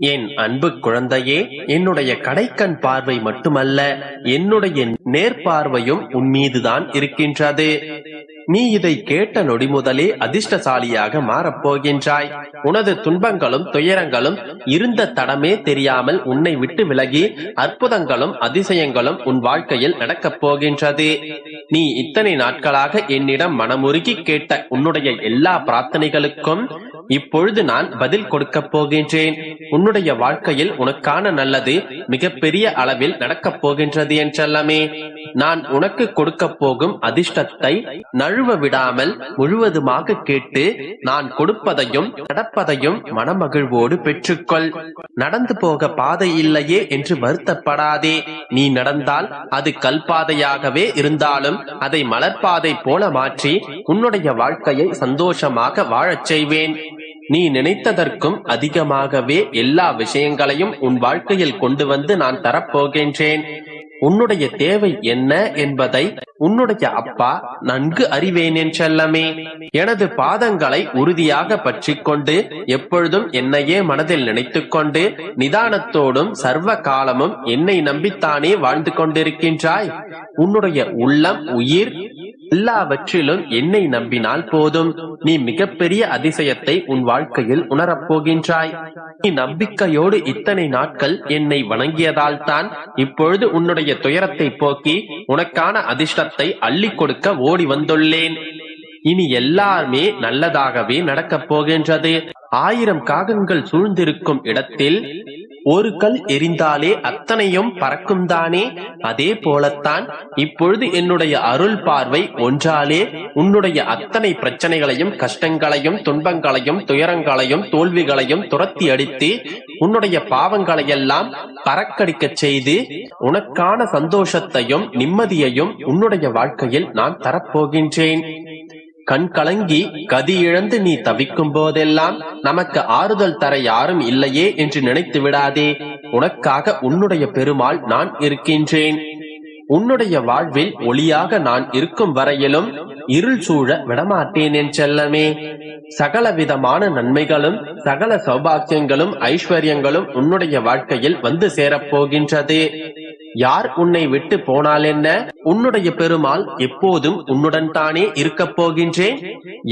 என் அன்பு குழந்தையே என்னுடைய கடைக்கண் பார்வை மட்டுமல்ல என்னுடைய நேர்பார்வையும் உன் மீதுதான் இருக்கின்றது. நீ இதை கேட்ட நொடி முதலே அதிர்ஷ்டசாலியாக மாறப் போகின்றாய் உனது துன்பங்களும் துயரங்களும் இருந்த தடமே தெரியாமல் உன்னை விட்டு விலகி அற்புதங்களும் அதிசயங்களும் உன் வாழ்க்கையில் நடக்கப் போகின்றது. நீ இத்தனை நாட்களாக என்னிடம் மனமுருகி கேட்ட உன்னுடைய எல்லா பிரார்த்தனைகளுக்கும் இப்பொழுது நான் பதில் கொடுக்கப் போகின்றேன். உன்னுடைய வாழ்க்கையில் உனக்கான நல்லது மிகப்பெரிய அளவில் நடக்கப் போகின்றது என்றல்லமே. நான் உனக்கு கொடுக்கப் போகும் அதிர்ஷ்டத்தை நழுவ விடாமல் முழுவதுமாக கேட்டு நான் கொடுப்பதையும் நடப்பதையும் மனமகிழ்வோடு பெற்றுக்கொள். நடந்து போக பாதை இல்லையே என்று வருத்தப்படாதே. நீ நடந்தால் அது கல்பாதையாகவே இருந்தாலும் அதை மலர்பாதை போல மாற்றி உன்னுடைய வாழ்க்கையை சந்தோஷமாக வாழச் செய்வேன். நீ நினைத்ததற்கும் அதிகமாகவே எல்லா விஷயங்களையும் உன் வாழ்க்கையில் கொண்டு வந்து நான் தரப்போகின்றேன். உன்னுடைய தேவை என்ன என்பதை உன்னுடைய அப்பா நன்கு அறிவேன் என் செல்லமே. எனது பாதங்களை உறுதியாக பற்றிக்கொண்டு எப்பொழுதும் என்னையே மனதில் நினைத்துக்கொண்டு நிதானத்தோடும் சர்வ காலமும் என்னை நம்பித்தானே வாழ்ந்து கொண்டிருக்கின்றாய். உன்னுடைய உள்ளம் உயிர் எல்லாவற்றிலும் என்னை நம்பினால் போதும். நீ மிகப்பெரிய அதிசயத்தை உன் வாழ்க்கையில் உணரப் போகின்றாய் நீ நம்பிக்கையோடு இத்தனை நாட்கள் என்னை வணங்கியதால் தான் இப்பொழுது உன்னுடைய துயரத்தை போக்கி உனக்கான அதிர்ஷ்டத்தை அள்ளி கொடுக்க ஓடி வந்துள்ளேன். இனி எல்லாமே நல்லதாகவே நடக்கப் போகின்றது. ஆயிரம் காகங்கள் சூழ்ந்திருக்கும் இடத்தில் ஒரு கல் எரிந்தாலே அத்தனையும் பறக்கும் தானே அதே போலத்தான் இப்பொழுது என்னுடைய அருள் பார்வை ஒன்றாலே உன்னுடைய அத்தனை பிரச்சனைகளையும் கஷ்டங்களையும் துன்பங்களையும் துயரங்களையும் தோல்விகளையும் துரத்தி அடித்து உன்னுடைய பாவங்களையெல்லாம் பறக்கடிக்கச் செய்து உனக்கான சந்தோஷத்தையும் நிம்மதியையும் உன்னுடைய வாழ்க்கையில் நான் தரப்போகின்றேன். கண் கலங்கி கதி இழந்து நீ தவிக்கும் போதெல்லாம் நமக்கு ஆறுதல் தர யாரும் இல்லையே என்று நினைத்து விடாதே. உனக்காக உன்னுடைய பெருமாள் நான் இருக்கின்றேன். உன்னுடைய வாழ்வில் ஒளியாக நான் இருக்கும் வரையிலும் இருள் சூழ விடமாட்டேன் என் செல்லமே. சகல விதமான நன்மைகளும் சகல சௌபாக்கியங்களும் ஐஸ்வர்யங்களும் உன்னுடைய வாழ்க்கையில் வந்து சேரப் போகின்றது. யார் உன்னை விட்டு போனால் என்ன உன்னுடைய பெருமாள் எப்போதும் உன்னுடன் தானே இருக்கப் போகின்றேன்.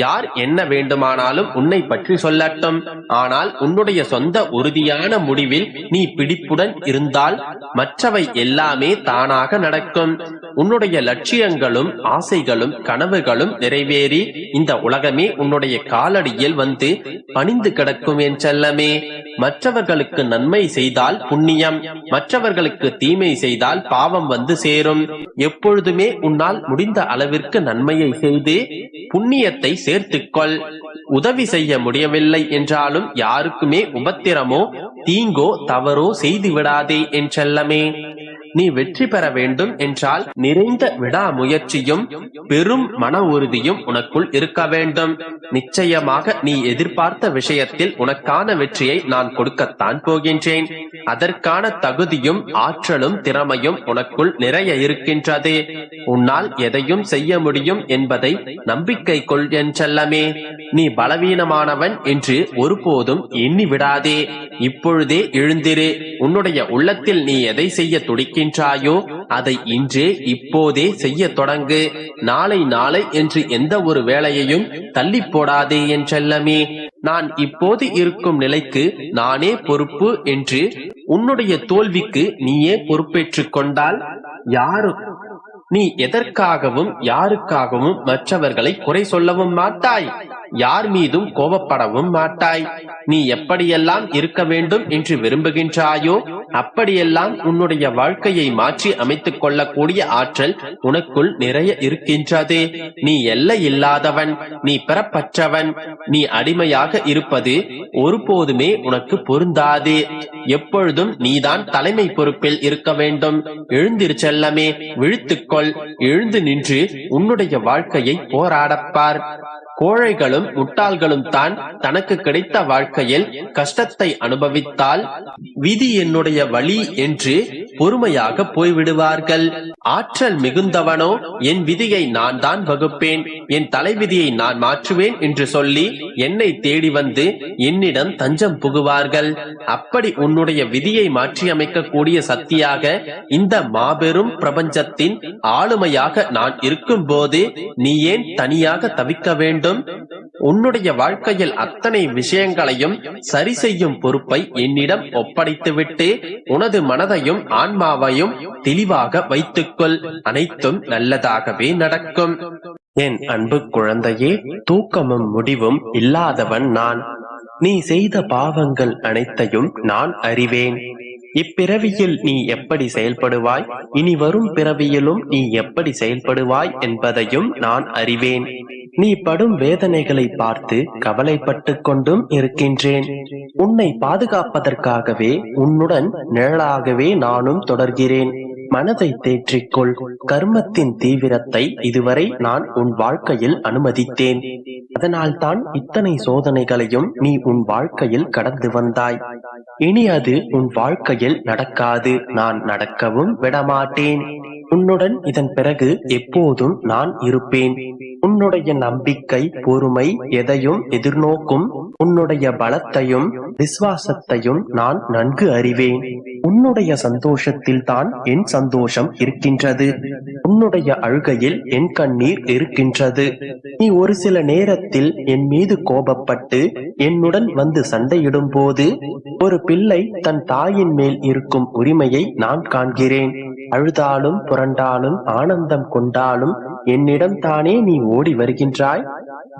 யார் என்ன வேண்டுமானாலும் உன்னை பற்றி சொல்லட்டும். ஆனால் உன்னுடைய சொந்த உறுதியான முடிவில் நீ பிடிப்புடன் இருந்தால் மற்றவை எல்லாமே தானாக நடக்கும். உன்னுடைய லட்சியங்களும் ஆசைகளும் கனவுகளும் நிறைவேறி இந்த உலகமே உன்னுடைய காலடியில் வந்து பணிந்து கிடக்கும் என் செல்லமே. மற்றவர்களுக்கு நன்மை செய்தால் புண்ணியம் மற்றவர்களுக்கு தீமை செய்தால் பாவம் வந்து சேரும். எப்பொழுதுமே உன்னால் முடிந்த அளவிற்கு நன்மையை செய்து புண்ணியத்தை சேர்த்துக்கொள். உதவி செய்ய முடியவில்லை என்றாலும் யாருக்குமே உபத்திரமோ தீங்கோ தவறோ செய்து விடாதே என் செல்லமே. நீ வெற்றி பெற வேண்டும் என்றால் நிறைந்த விடாமுயற்சியும் பெரும் மன உறுதியும் உனக்குள் இருக்க வேண்டும். நிச்சயமாக நீ எதிர்பார்த்த விஷயத்தில் உனக்கான வெற்றியை நான் கொடுக்கத்தான் போகின்றேன். அதற்கான தகுதியும் ஆற்றலும் திறமையும் உனக்குள் நிறைய இருக்கின்றது. உன்னால் எதையும் செய்ய முடியும் என்பதை நம்பிக்கை கொள் என் செல்லமே. நீ பலவீனமானவன் என்று ஒருபோதும் எண்ணி விடாதே இப்பொழுதே எழுந்திரு. உன்னுடைய உள்ளத்தில் நீ எதை செய்ய செய்கின்றாயோ அதை இன்றே இப்போதே செய்ய தொடங்கு. நாளை நாளை என்று எந்த ஒரு வேலையையும் தள்ளி போடாதே என் செல்லமே. நான் இப்போது இருக்கும் நிலைக்கு நானே பொறுப்பு என்று உன்னுடைய தோல்விக்கு நீயே பொறுப்பேற்றுக் கொண்டால் யாரும் நீ எதற்காகவும் யாருக்காகவும் மற்றவர்களை குறை சொல்லவும் மாட்டாய். யார் மீதும் கோபப்படவும் மாட்டாய். நீ எப்படியெல்லாம் இருக்க வேண்டும் என்று விரும்புகின்றாயோ அப்படியெல்லாம் உன்னுடைய வாழ்க்கையை மாற்றி அமைத்துக் கொள்ளக்கூடிய ஆற்றல் உனக்குள் நிறைய இருக்கின்றது. நீ எல்லை இல்லாதவன் நீ பெறப்பற்றவன் நீ அடிமையாக இருப்பது ஒருபோதுமே உனக்கு பொருந்தாது. எப்பொழுதும் நீதான் தலைமை பொறுப்பில் இருக்க வேண்டும். எழுந்திரு செல்லமே விழுத்துக்கொள். எழுந்து நின்று உன்னுடைய வாழ்க்கையை போராடப்பார் கோழைகளும் முட்டாள்களும் தான் தனக்கு கிடைத்த வாழ்க்கையில் கஷ்டத்தை அனுபவித்தால் விதி என்னுடைய வழி என்று பொறுமையாக போய்விடுவார்கள். ஆற்றல் மிகுந்தவனோ என் விதியை நான் தான் வகுப்பேன் என் தலைவிதியை நான் மாற்றுவேன் என்று சொல்லி என்னை தேடி வந்து என்னிடம் தஞ்சம் புகுவார்கள். அப்படி உன்னுடைய விதியை மாற்றியமைக்கக்கூடிய சக்தியாக இந்த மாபெரும் பிரபஞ்சத்தின் ஆளுமையாக நான் இருக்கும் போது நீ ஏன் தனியாக தவிக்க வேண்டும்? உன்னுடைய வாழ்க்கையில் அத்தனை விஷயங்களையும் சரி செய்யும் பொறுப்பை என்னிடம் ஒப்படைத்துவிட்டு உனது மனதையும் ஆன்மாவையும் தெளிவாக வைத்துக்கொள். அனைத்தும் நல்லதாகவே நடக்கும். என் அன்பு குழந்தையே தூக்கமும் முடிவும் இல்லாதவன் நான். நீ செய்த பாவங்கள் அனைத்தையும் நான் அறிவேன். இப்பிறவியில் நீ எப்படி செயல்படுவாய்? இனி வரும் பிறவியிலும் நீ எப்படி செயல்படுவாய் என்பதையும் நான் அறிவேன். நீ படும் வேதனைகளை பார்த்து கவலைப்பட்டு கொண்டும் இருக்கின்றேன். உன்னை பாதுகாப்பதற்காகவே உன்னுடன் நிழலாகவே நானும் தொடர்கிறேன். மனதை தேற்றிக்கொள். கர்மத்தின் தீவிரத்தை இதுவரை நான் உன் வாழ்க்கையில் அனுமதித்தேன். அதனால்தான் இத்தனை சோதனைகளையும் நீ உன் வாழ்க்கையில் கடந்து வந்தாய். இனி அது உன் வாழ்க்கையில் நடக்காது. நான் நடக்கவும் விடமாட்டேன். உன்னுடன் இதன் பிறகு எப்போதும் நான் இருப்பேன். உன்னுடைய நம்பிக்கை பொறுமை எதையும் எதிர்நோக்கும் உன்னுடைய பலத்தையும் விசுவாசத்தையும் நான் நன்கு அறிவேன். உன்னுடைய சந்தோஷத்தில் தான் என் சந்தோஷம் இருக்கின்றது. உன்னுடைய அழுகையில் என் கண்ணீர் இருக்கின்றது. நீ ஒரு சில நேரத்தில் என் மீது கோபப்பட்டு என்னுடன் வந்து சண்டையிடும் போது ஒரு பிள்ளை தன் தாயின் மேல் இருக்கும் உரிமையை நான் காண்கிறேன். அழுதாலும் புரண்டாலும் ஆனந்தம் கொண்டாலும் என்னிடம் தானே நீ ஓடி வருகின்றாய்?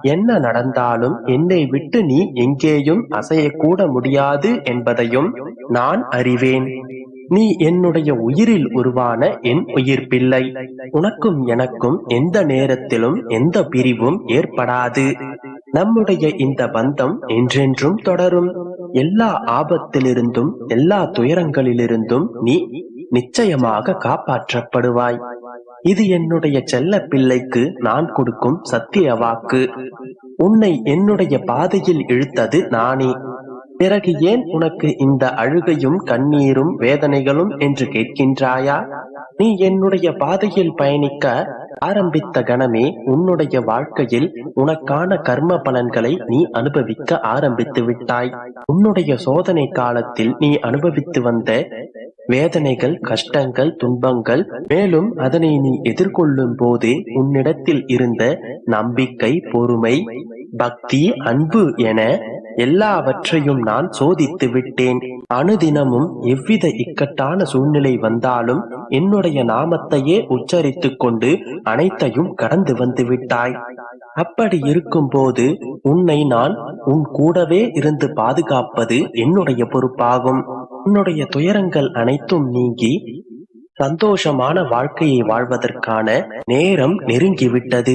என்ன நடந்தாலும் என்னை விட்டு நீ எங்கேயும் அசையக்கூட முடியாது என்பதையும் நான் அறிவேன். நீ என்னுடைய உயிரில் உருவான என் உயிர் பிள்ளை உனக்கும் எனக்கும் எந்த நேரத்திலும் எந்த பிரிவும் ஏற்படாது. நம்முடைய இந்த பந்தம் என்றென்றும் தொடரும். எல்லா ஆபத்திலிருந்தும் எல்லா துயரங்களிலிருந்தும் நீ நிச்சயமாக காப்பாற்றப்படுவாய். இது என்னுடைய செல்ல பிள்ளைக்கு நான் கொடுக்கும் சத்திய வாக்கு. உன்னை என்னுடைய பாதையில் இழுத்தது நானே. பிறகு ஏன் உனக்கு இந்த அழுகையும் கண்ணீரும் வேதனைகளும் என்று கேட்கின்றாயா? நீ என்னுடைய பாதையில் பயணிக்க ஆரம்பித்த கணமே உன்னுடைய வாழ்க்கையில் உனக்கான கர்ம பலன்களை நீ அனுபவிக்க ஆரம்பித்து விட்டாய். உன்னுடைய சோதனை காலத்தில் நீ அனுபவித்து வந்த வேதனைகள் கஷ்டங்கள் துன்பங்கள் மேலும் அதனை நீ எதிர்கொள்ளும் போது உன்னிடத்தில் இருந்த நம்பிக்கை பொறுமை பக்தி அன்பு என எல்லாவற்றையும் நான் சோதித்து விட்டேன். அனுதினமும் எவ்வித இக்கட்டான சூழ்நிலை வந்தாலும் என்னுடைய நாமத்தையே உச்சரித்துக் கொண்டு அனைத்தையும் கடந்து வந்து விட்டாய். அப்படி இருக்கும்போது உன்னை நான் உன் கூடவே இருந்து பாதுகாப்பது என்னுடைய பொறுப்பாகும். உன்னுடைய துயரங்கள் அனைத்தும் நீங்கி சந்தோஷமான வாழ்க்கையை வாழ்வதற்கான நேரம் நெருங்கிவிட்டது.